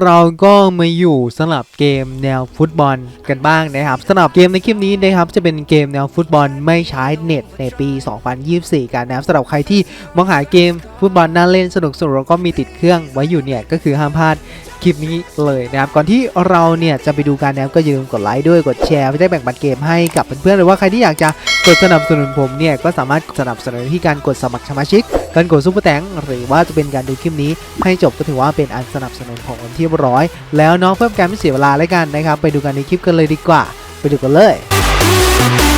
เราก็มาอยู่สำหรับเกมแนวฟุตบอลกันบ้างนะครับสำหรับเกมในคลิปนี้นะครับจะเป็นเกมแนวฟุตบอลไม่ใช้เน็ตในปี 2024 กันนะครับสำหรับใครที่มองหาเกมฟุตบอลน่าเล่นสนุกสนุกก็มีติดเครื่องไว้อยู่เนี่ยก็คือห้ามพลาด คลิปนี้เลยนะครับ ก่อนที่เราเนี่ยจะไปดูการนะครับก็อย่าลืมกดไลค์ด้วยกดแชร์เพื่อได้แบ่งปันเกมให้กับเพื่อนๆหรือว่าใครที่อยากจะกดสนับสนุนผมเนี่ยก็สามารถสนับสนุนที่การกดสมัครสมาชิก การกดซุปเปอร์แตงหรือว่าจะเป็นการดูคลิปนี้ ให้จบก็ถือว่าเป็นอันสนับสนุนของคนที่ร้อย แล้วน้องเพิ่มการไม่เสียเวลาแล้วกันนะครับ ไปดูกันในคลิปกันเลยดีกว่า ไปดูกันเลย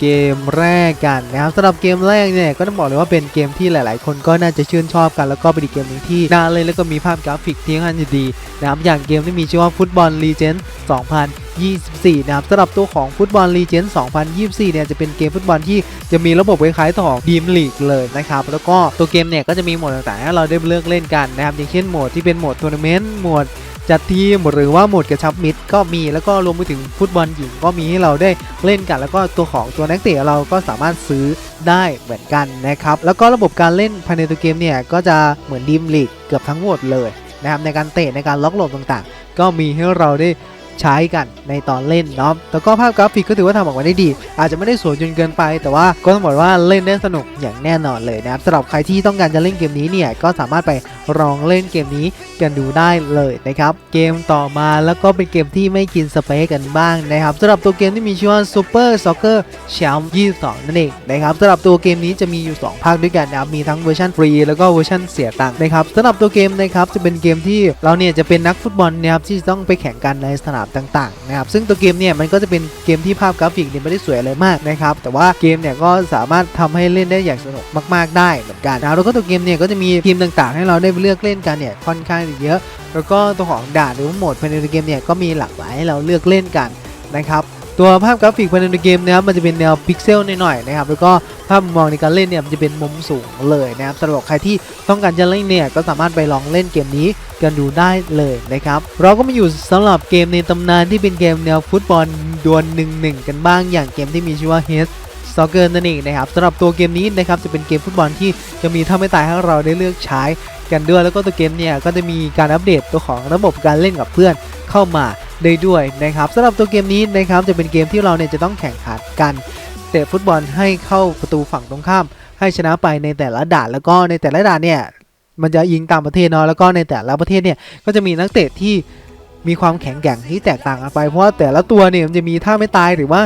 เกมแรกกันนะครับสำหรับเกมแรกเนี่ยก็ต้องบอกเลยว่าเป็นเกมที่หลาย ๆ คนก็น่าจะชื่นชอบกัน แล้วก็เป็นเกมหนึ่งที่น่าเล่นแล้วก็มีภาพกราฟิกที่ค่อนข้างจะดีนะครับอย่างเกมที่มีชื่อว่าฟุตบอลลีเจนด์2024 นะครับสำหรับตัวของฟุตบอลลีเจนด์2024 เนี่ย จะเป็นเกมฟุตบอลที่จะมีระบบคล้ายๆต่อดีมลีกเลยนะครับ แล้วก็ตัวเกมเนี่ย ก็จะมีโหมดต่างๆ ให้เราได้เลือกเล่นกันนะครับ อย่างเช่นโหมดที่เป็นโหมดทัวร์นาเมนต์ โหมด จัดทีมหรือว่าโหมดกระชับมิตรก็มีแล้วก็รวมไปถึงฟุตบอลหญิงก็มีให้เราได้เล่นกัน แล้วก็ตัวของตัวนักเตะเราก็สามารถซื้อได้เหมือนกันนะครับแล้วก็ระบบการเล่นภายในตัวเกมเนี่ยก็จะเหมือนดิมลีกเกือบทั้งหมดเลยนะครับในการเตะในการล็อกหลบต่างๆ ก็มีให้เราได้ ใช้กันในตอนเล่นเนาะแล้วก็ภาพกราฟิกก็ถือว่าทำออกมาได้ดี อาจจะไม่ได้สวยจนเกินไป แต่ว่าก็ต้องบอกว่าเล่นได้สนุกอย่างแน่นอนเลยนะครับสำหรับใครที่ต้องการจะเล่นเกมนี้เนี่ยก็สามารถไปลองเล่นเกมนี้กันดูได้เลยนะครับเกมต่อมาแล้วก็เป็นเกมที่ไม่กินสเปซกันบ้างนะครับสำหรับตัวเกมที่มีชื่อว่า Super Soccer Champ 22 นั่นเองนะครับสำหรับตัวเกมนี้จะมีอยู่ 2 ภาคด้วยกันนะครับมีทั้งเวอร์ชันฟรีแล้วก็เวอร์ชันเสียตังค์นะครับสำหรับตัวเกมนะครับจะเป็นเกมที่เราเนี่ยจะเป็นนักฟุตบอลนะครับที่ต้องไปแข่งกันในสนามต่างๆนะครับซึ่งตัวเกมเนี่ยมันก็จะเป็นเกมที่ภาพกราฟิกเนี่ยไม่ได้สวยอะไรมากนะครับแต่ว่าเกมเนี่ยก็สามารถทำให้เล่นได้อย่างสนุกมาก ๆได้เหมือนกันนะแล้วก็ตัวเกมเนี่ยก็จะมีทีมต่างๆ ให้เราได้เลือกเล่นกันเนี่ยค่อนข้างเยอะ แล้วก็ตัวของด่านหรือว่าโหมดภายในตัวเกมเนี่ยก็มีหลากหลายให้เราเลือกเล่นกันนะครับ ตัวภาพกราฟิกภายในเกมนะครับมันจะเป็นแนวพิกเซลหน่อยๆนะครับแล้วก็ภาพมองในการเล่นเนี่ยมันจะเป็นมุมสูงเลยนะครับสำหรับใครที่ต้องการจะเล่นเนี่ยก็สามารถไปลองเล่นเกมนี้กันดูได้เลยนะครับเราก็มาอยู่สำหรับเกมในตำนานที่เป็นเกมแนวฟุตบอลดวล1-1กันบ้างอย่างเกมที่มีชื่อว่า Head Soccer นั่นเองนะครับสำหรับตัวเกมนี้นะครับจะเป็นเกมฟุตบอลที่จะมีท่าไม่ตายให้เราได้เลือกใช้กันด้วย แล้วก็ตัวเกมเนี่ยก็จะมีการอัปเดตตัวของระบบการเล่นกับเพื่อนเข้ามา ได้ด้วยนะครับสำหรับตัวเกมนี้นะครับจะเป็นเกมที่เราเนี่ยจะต้องแข่งขันกันเตะฟุตบอลให้เข้าประตูฝั่งตรงข้าม ให้ชนะไปในแต่ละด่านแล้วก็ในแต่ละด่านเนี่ยมันจะยิงตามประเทศเนาะแล้วก็ในแต่ละประเทศเนี่ยก็จะมีนักเตะที่มีความแข็งแกร่งที่แตกต่างกันไปเพราะว่าแต่ละตัวเนี่ยมันจะมีท่าไม่ตายหรือว่า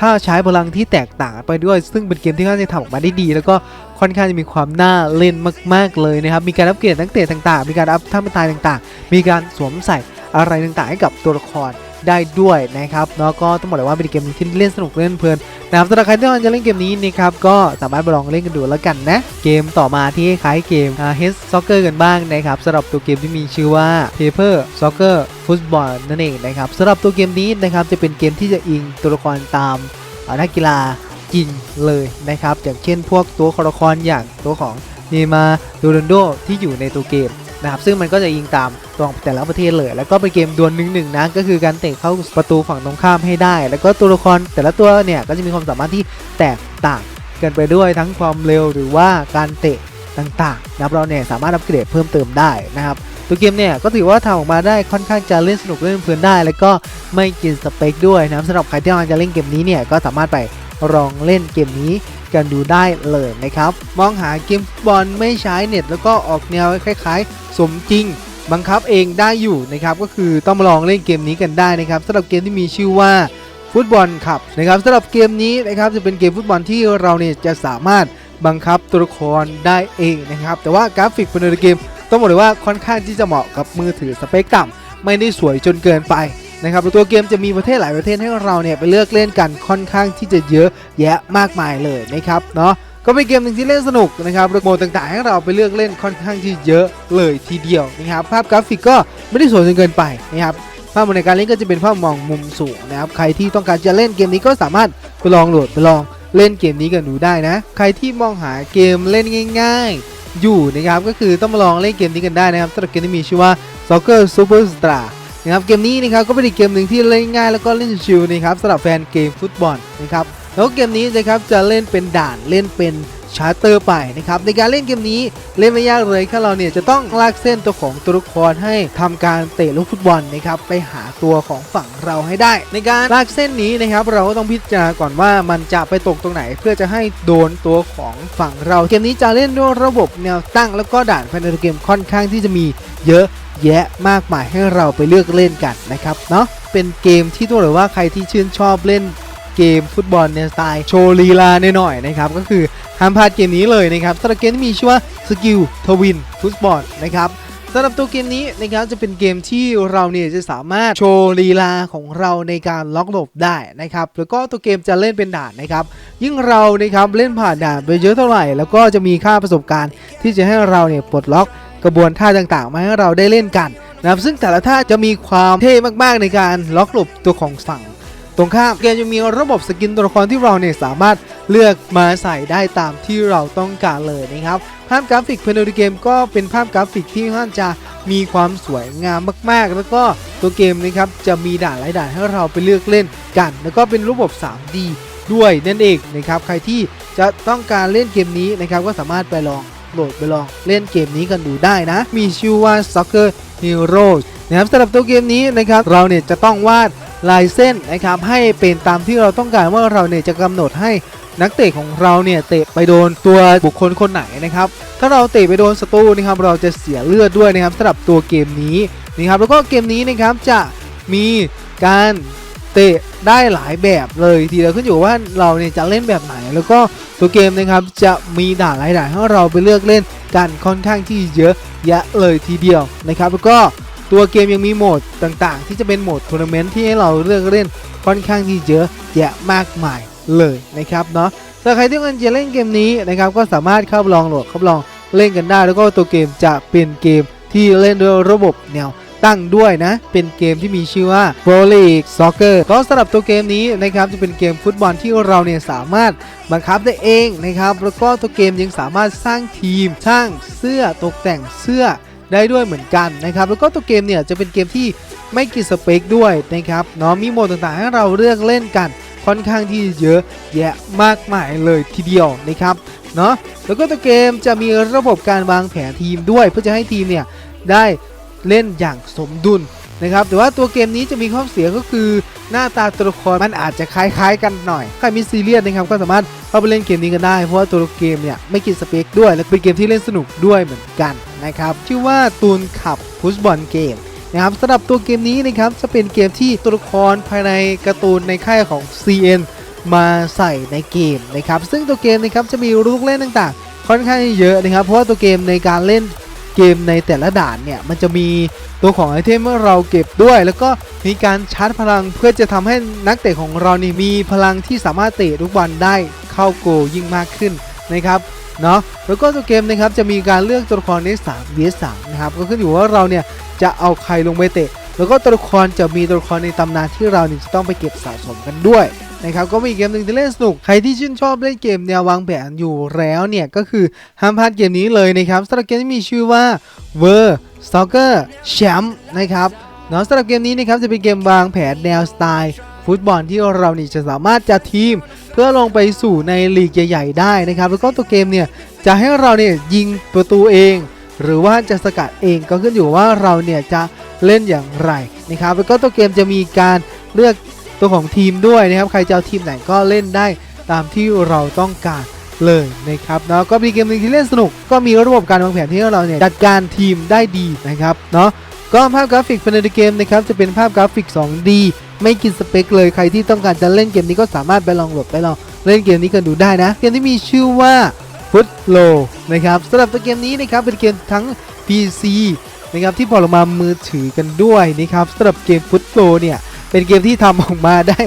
ถ้าใช้พลังที่แตกต่างไปด้วย ซึ่งเป็นเกมที่ค่อนข้างจะทำออกมาได้ดี แล้วก็ค่อนข้างจะมีความน่าเล่นมาก ๆเลยนะครับ มีการอัปเกรดนักเตะต่างๆ มีการอัพท่าไม่ตายต่างๆ มีการสวมใส่ อะไรต่างๆให้กับตัวละครได้ด้วยนะครับแล้วก็ต้องบอกเลยว่าเป็นเกมที่เล่นสนุกเล่นเพลินนะครับสำหรับใครที่ต้องจะเล่นเกมนี้นะครับก็สามารถไปลองเล่นกันดูแล้วกันนะ เกมต่อมาที่คล้ายเกม h e a d Soccer กันบ้างนะครับสำหรับตัวเกมที่มีชื่อว่า Paper Soccer Football นั่นเองนะครับสำหรับตัวเกมนี้นะครับจะเป็นเกมที่จะอิงตัวละครตามนักกีฬาจริงเลยนะครับอย่างเช่นพวกตัวละครอย่างตัวของเนมาโดรันโดที่อยู่ในตัวเกม นะครับซึ่งมันก็จะยิงตามตัวของแต่ละประเทศเลย แล้วก็เป็นเกมดวลหนึ่งหนึ่งนะก็คือการเตะเข้าประตูฝั่งตรงข้ามให้ได้ แล้วก็ตัวละครแต่ละตัวเนี่ยก็จะมีความสามารถที่แตกต่างกันไปด้วยทั้งความเร็วหรือว่าการเตะต่างๆนะครับเราเนี่ยสามารถอัปเกรดเพิ่มเติมได้นะครับตัวเกมเนี่ยก็ถือว่าทำออกมาได้ค่อนข้างจะเล่นสนุกเล่นเพลินได้ แล้วก็ไม่กินสเปคด้วยนะครับสำหรับใครที่กำลังจะเล่นเกมนี้เนี่ยก็สามารถไป ลองเล่นเกมนี้กันดูได้เลยนะครับ มองหาเกมฟุตบอลไม่ใช้เน็ต แล้วก็ออกแนวคล้ายๆ สมจริง บังคับเองได้อยู่นะครับ ก็คือต้องมาลองเล่นเกมนี้กันได้นะครับสำหรับเกมที่มีชื่อว่าฟุตบอลขับนะครับสำหรับเกมนี้นะครับจะเป็นเกมฟุตบอลที่เราเนี่ยจะสามารถบังคับตัวละครได้เองนะครับ แต่ว่ากราฟิกภายในเกม ต้องบอกเลยว่าค่อนข้างที่จะเหมาะกับมือถือสเปคต่ำไม่ได้สวยจนเกินไป นะครับแล้วตัวเกมจะมีประเทศหลายประเทศให้เราเนี่ยไปเลือกเล่นกันค่อนข้างที่จะเยอะแยะมากมายเลยนะครับเนาะก็เป็นเกมหนึ่งที่เล่นสนุกนะครับโหมดต่างๆ ให้เราไปเลือกเล่นค่อนข้างที่เยอะเลยทีเดียวนะครับภาพกราฟิกก็ไม่ได้สวยจนเกินไปนะครับภาพในการเล่นก็จะเป็นภาพมองมุมสูงนะครับใครที่ต้องการจะเล่นเกมนี้ก็สามารถไปลองโหลดไปลองเล่นเกมนี้กันดูได้นะ ใครที่มองหาเกมเล่นง่าย ๆ อยู่นะครับก็คือต้องมาลองเล่นเกมนี้กันได้นะครับสำหรับเกมที่มีชื่อว่า Soccer Superstar นะครับเกมนี้นะครับก็เป็นอีกเกมหนึ่งที่เล่นง่ายแล้วก็เล่นชิวๆนะครับสำหรับแฟนเกมฟุตบอลนะครับแล้วเกมนี้นะครับจะเล่นเป็นด่านเล่นเป็น ชาร์เตอร์ไปนะครับในการเล่นเกมนี้เล่นไม่ยากเลยแค่เราเนี่ยจะต้องลากเส้นตัวของตัวละครให้ทำการเตะลูกฟุตบอลนะครับไปหาตัวของฝั่งเราให้ได้ ในการลากเส้นนี้นะครับเราก็ต้องพิจารณาก่อนว่ามันจะไปตกตรงไหน เพื่อจะให้โดนตัวของฝั่งเราเกมนี้จะเล่นด้วยระบบแนวตั้งแล้วก็ด่านภายในตัวเกมค่อนข้างที่จะมีเยอะแยะมากมายให้เราไปเลือกเล่นกันนะครับเนาะเป็นเกมที่ต้องบอกเลยว่าใครที่ชื่นชอบเล่นเกมฟุตบอลในสไตล์โชว์ลีลาหน่อยๆนะครับก็คือ ห้ามพลาดเกมนี้เลยนะครับสำหรับเกมที่มีชื่อว่าสกิลทวินฟุตบอลนะครับสำหรับตัวเกมนี้นะครับจะเป็นเกมที่เราเนี่ยจะสามารถโชว์ลีลาของเราในการล็อกหลบได้นะครับแล้วก็ตัวเกมจะเล่นเป็นด่านนะครับ ยิ่งเรานะครับเล่นผ่านด่านไปเยอะเท่าไหร่ แล้วก็จะมีค่าประสบการณ์ที่จะให้เราเนี่ยปลดล็อกกระบวนท่าต่างๆ มาให้เราได้เล่นกันนะครับซึ่งแต่ละท่าจะมีความเท่มากๆในการล็อกหลบตัวของฝั่ง ตรงข้ามเกมจะมีระบบสกินตัวละครที่เราเนี่ยสามารถเลือกมาใส่ได้ตามที่เราต้องการเลยนะครับภาพกราฟิกภายในเกมก็เป็นภาพกราฟิกที่ค่อนข้าจะมีความสวยงามมาก ๆ แล้วก็ตัวเกมนะครับจะมีด่านหลายด่านให้เราไปเลือกเล่นกัน แล้วก็เป็นระบบ 3D ด้วยนั่นเองนะครับใครที่จะต้องการเล่นเกมนี้นะครับก็สามารถไปลองโหลดไปลองเล่นเกมนี้กันดูได้นะ มีชื่อว่า Soccer Heroes นะครับสำหรับตัวเกมนี้นะครับเราเนี่ยจะต้องวาด ลายเส้นนะครับให้เป็นตามที่เราต้องการว่าเราเนี่ยจะกำหนดให้นักเตะของเราเนี่ยเตะไปโดนตัวบุคคลคนไหนนะครับถ้าเราเตะไปโดนศัตรูนะครับเราจะเสียเลือดด้วยนะครับสำหรับตัวเกมนี้นะครับแล้วก็เกมนี้นะครับจะมีการเตะได้หลายแบบเลยทีเดียวขึ้นอยู่ว่าเราเนี่ยจะเล่นแบบไหน แล้วก็ตัวเกมนะครับจะมีด่านหลายด่านให้เราไปเลือกเล่นกันค่อนข้างที่เยอะแยะเลยทีเดียวนะครับแล้วก็ ตัวเกมยังมีโหมดต่างๆ ที่จะเป็นโหมดทัวร์นาเมนต์ที่ให้เราเลือกเล่นค่อนข้างที่เยอะแยะมากมายเลยนะครับเนาะถ้าใครที่ต้องการจะเล่นเกมนี้นะครับก็สามารถเข้าลองโหลดเข้าลองเล่นกันได้ แล้วก็ตัวเกมจะเป็นเกมที่เล่นด้วยระบบแนวตั้งด้วยนะ เป็นเกมที่มีชื่อว่า Pro League Soccer ก็สำหรับตัวเกมนี้นะครับจะเป็นเกมฟุตบอลที่เราเนี่ยสามารถบังคับได้เองนะครับแล้วก็ตัวเกมยังสามารถสร้างทีม สร้างเสื้อตกแต่งเสื้อ ได้ด้วยเหมือนกันนะครับแล้วก็ตัวเกมเนี่ยจะเป็นเกมที่ไม่กินสเปคด้วยนะครับเนาะมีโหมดต่างๆให้เราเลือกเล่นกันค่อนข้างที่เยอะแยะมากมายเลยทีเดียวนะครับเนาะแล้วก็ตัวเกมจะมีระบบการวางแผนทีมด้วย เพื่อจะให้ทีมเนี่ยได้เล่นอย่างสมดุล นะครับแต่ว่าตัวเกมนี้จะมีข้อเสียก็คือหน้าตาตัวละครมันอาจจะคล้ายๆ กันหน่อย ใครมีซีเรียสนะครับก็สามารถเข้าไปเล่นเกมนี้กันได้ เพราะว่าตัวเกมเนี่ยไม่กินสเปคด้วย และเป็นเกมที่เล่นสนุกด้วยเหมือนกันนะครับชื่อว่าตูนขับฟุตบอลเกมนะครับสำหรับตัวเกมนี้นะครับจะเป็นเกมที่ตัวละครภายในการ์ตูนในค่ายของ CN มาใส่ในเกมนะครับซึ่งตัวเกมนะครับจะมีลูกเล่นต่างๆ ค่อนข้างเยอะนะครับเพราะว่าตัวเกมในการเล่น เกมในแต่ละด่านเนี่ยมันจะมีตัวของไอเทมให้เราเก็บด้วย แล้วก็มีการชาร์จพลังเพื่อจะทำให้นักเตะของเรานี่มีพลังที่สามารถเตะลูกบอลได้เข้าโกลยิ่งมากขึ้นนะครับเนาะแล้วก็ตัวเกมนะครับจะมีการเลือกตัวละครใน3 vs 3นะครับก็ขึ้นอยู่ว่าเราเนี่ยจะเอาใครลงไปเตะ แล้วก็ตัวละครจะมีตัวละครในตำนานที่เราเนี่ยจะต้องไปเก็บสะสมกันด้วย นะครับก็มีเกมหนึ่งที่เล่นสนุก ใครที่ชื่นชอบเล่นเกมแนววางแผนอยู่แล้วเนี่ยก็คือห้ามพลาดเกมนี้เลยนะครับสำหรับเกมที่มีชื่อว่าเวอร์สตอกเกอร์แชมป์นะครับเนาะสำหรับเกมนี้นะครับจะเป็นเกมวางแผนแนวสไตล์ฟุตบอลที่เรานี่จะสามารถจัดทีม เพื่อลงไปสู่ในลีกใหญ่ๆได้นะครับ แล้วก็ตัวเกมเนี่ยจะให้เราเนี่ยยิงประตูเอง หรือว่าจะสกัดเองก็ขึ้นอยู่ว่าเราเนี่ยจะเล่นอย่างไรนะครับแล้วก็ตัวเกมจะมีการเลือก ตัวของทีมด้วยนะครับ ใครจะเอาทีมไหนก็เล่นได้ตามที่เราต้องการเลยนะครับเนาะก็มีเกมหนึงที่เล่นสนุก ก็มีระบบการวางแผนที่เราเนี่ยจัดการทีมได้ดีนะครับเนาะก็ภาพกราฟิกภายในเกมนะครับจะเป็นภาพกราฟิก 2D ไม่กินสเปคเลยใครที่ต้องการจะเล่นเกมนี้ก็สามารถไปลองโหลดไปลองเล่นเกมนี้กันดูได้นะ เกมที่มีชื่อว่าฟุตโลนะครับสำหรับตัวเกมนี้นะครับเป็นเกมทั้ง PC นะครับที่พอลงมามือถือกันด้วยนะครับสำหรับเกมฟุตโลเนี่ย เป็นเกมที่ทำออกมาได้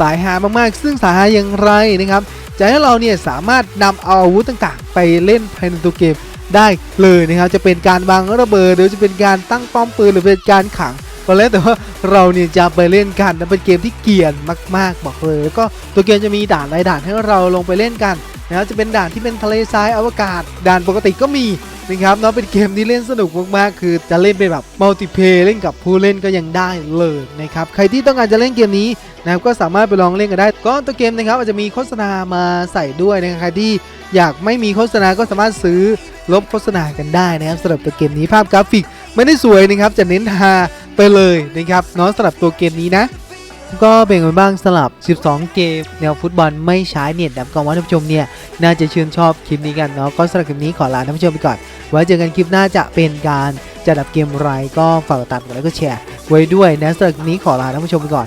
สายหามาก ๆ ซึ่งสายหาอย่างไรนะครับจะให้เราเนี่ยสามารถนำเอาอาวุธต่างๆ ไปเล่นภายในตัวเกมได้เลยนะครับ จะเป็นการวางระเบิดหรือจะเป็นการตั้งป้อมปืนหรือเป็นการขังก็แล้วแต่ว่าเราเนี่ยจะไปเล่นกันนะเป็นเกมที่เกียนมาก ๆ บอกเลย แล้วก็ตัวเกมจะมีด่านหลายด่านให้เราลงไปเล่นกันนะครับจะเป็นด่านที่เป็นทะเลทรายอวกาศ ด่านปกติก็มี นะครับเนาะเป็นเกมที่เล่นสนุกมากๆ คือจะเล่นเป็นแบบมัลติเพย์เล่นกับผู้เล่นก็ยังได้เลยนะครับใครที่ต้องการจะเล่นเกมนี้นะครับก็สามารถไปลองเล่นกันได้ ก็ตัวเกมนะครับอาจจะมีโฆษณามาใส่ด้วยนะครับใครที่อยากไม่มีโฆษณาก็สามารถซื้อลบโฆษณากันได้นะครับสำหรับตัวเกมนี้ภาพกราฟิกไม่ได้สวยนะครับจะเน้นฮาไปเลยนะครับเนาะสำหรับตัวเกมนี้นะ ก็เป็นกันบ้างสลับ 12 เกม แนวฟุตบอลไม่ใช้เน็ตดับกองว่าท่านผู้ชมเนี่ย น่าจะชื่นชอบคลิปนี้กันเนาะก็สำหรับคลิปนี้ขอลาท่านผู้ชมไปก่อน ไว้เจอกันคลิปหน้าจะเป็นการจะดับเกมไรก็ฝากติดตามกดไลค์ก็แชร์ไว้ด้วยนะสำหรับคลิปนี้ขอลาท่านผู้ชมไปก่อน